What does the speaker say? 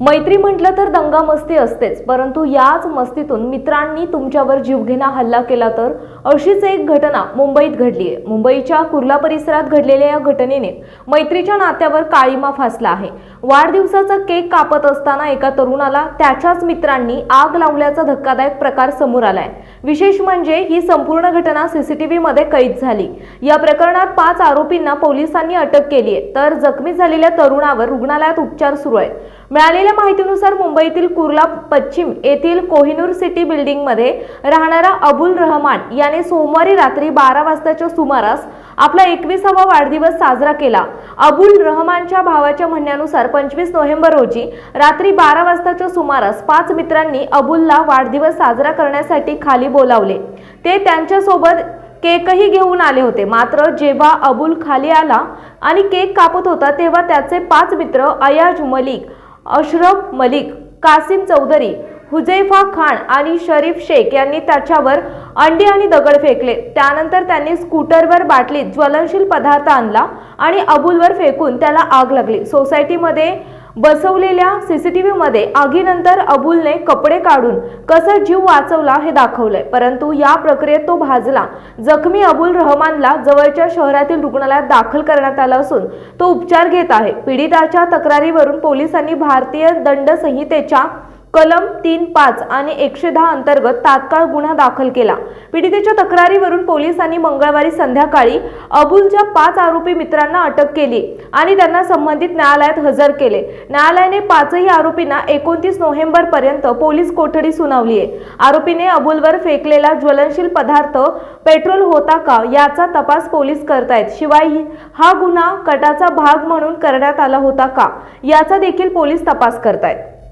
मैत्री म्हटलं तर दंगा मस्ती असतेच परंतु याच मस्तीतून मित्रांनी तुमच्यावर जीवघेणा हल्ला केला तर अशीच एक घटना मुंबईत घडली आहे. मुंबईच्या कुर्ला परिसरात घडलेल्या या घटनेने मैत्रीच्या नात्यावर काळीमा फासला आहे. वाढदिवसाचा केक कापत असताना एका तरुणाला त्याच्याच मित्रांनी आग लावल्याचा धक्कादायक प्रकार समोर आलाय. विशेष म्हणजे ही संपूर्ण घटना सीसीटीव्ही मध्ये कैद झाली. या प्रकरणात पाच आरोपींना पोलिसांनी अटक केली आहे. तर जखमी झालेल्या तरुणावर रुग्णालयात उपचार सुरू आहेत. मिळालेल्या माहितीनुसार मुंबईतील कुर्ला पश्चिम येथील कोहिनूर सिटी बिल्डिंगमध्ये राहणारा अबुल रहमान याने सोमवारी रात्री बारा वाजताच्या सुमारास आपला एकविसावा वाढदिवस साजरा केला. अबुल रहमानच्या भावाच्या म्हणण्यानुसार पंचवीस नोव्हेंबर रोजी रात्री बारा वाजताच्या सुमारास पाच मित्रांनी अबुलला वाढदिवस साजरा करण्यासाठी खाली बोलावले. ते त्यांच्यासोबत केकही घेऊन आले होते. मात्र जेव्हा अबुल खाली आला आणि केक कापत होता तेव्हा त्याचे पाच मित्र अयाज मलिक अशरफ मलिक कासिम चौधरी हुजैफा खान आणि शरीफ शेख यांनी त्याच्यावर अंडी आणि दगड फेकले. त्यानंतर त्यांनी स्कूटरवर बाटलीत ज्वलनशील पदार्थ आणला आणि अबुलवर फेकून त्याला आग लागली. सोसायटीमध्ये बसवलेल्या सीसीटीव्ही मध्ये आगीनंतर अबुलने कपडे काढून कसं जीव वाचवला हे दाखवलंय. परंतु या प्रक्रियेत तो भाजला. जखमी अबुल रहमानला जवळच्या शहरातील रुग्णालयात दाखल करण्यात आला असून तो उपचार घेत आहे. पीडिताच्या तक्रारीवरून पोलिसांनी भारतीय दंड संहितेच्या कलम तीन पाच आणि एकशे दहा अंतर्गत तात्काळ गुन्हा दाखल केला. पीडितेच्या तक्रारीवरून पोलिसांनी मंगळवारी संध्याकाळी अबुलच्या पाच आरोपी मित्रांना अटक केली आणि त्यांना संबंधित न्यायालयात हजर केले. न्यायालयाने पाचही आरोपींना एकोणतीस नोव्हेंबर पर्यंत पोलीस कोठडी सुनावली आहे. आरोपीने अबुलवर फेकलेला ज्वलनशील पदार्थ पेट्रोल होता का याचा तपास पोलीस करतायत. शिवाय हा गुन्हा कटाचा भाग म्हणून करण्यात आला होता का याचा देखील पोलीस तपास करतायत.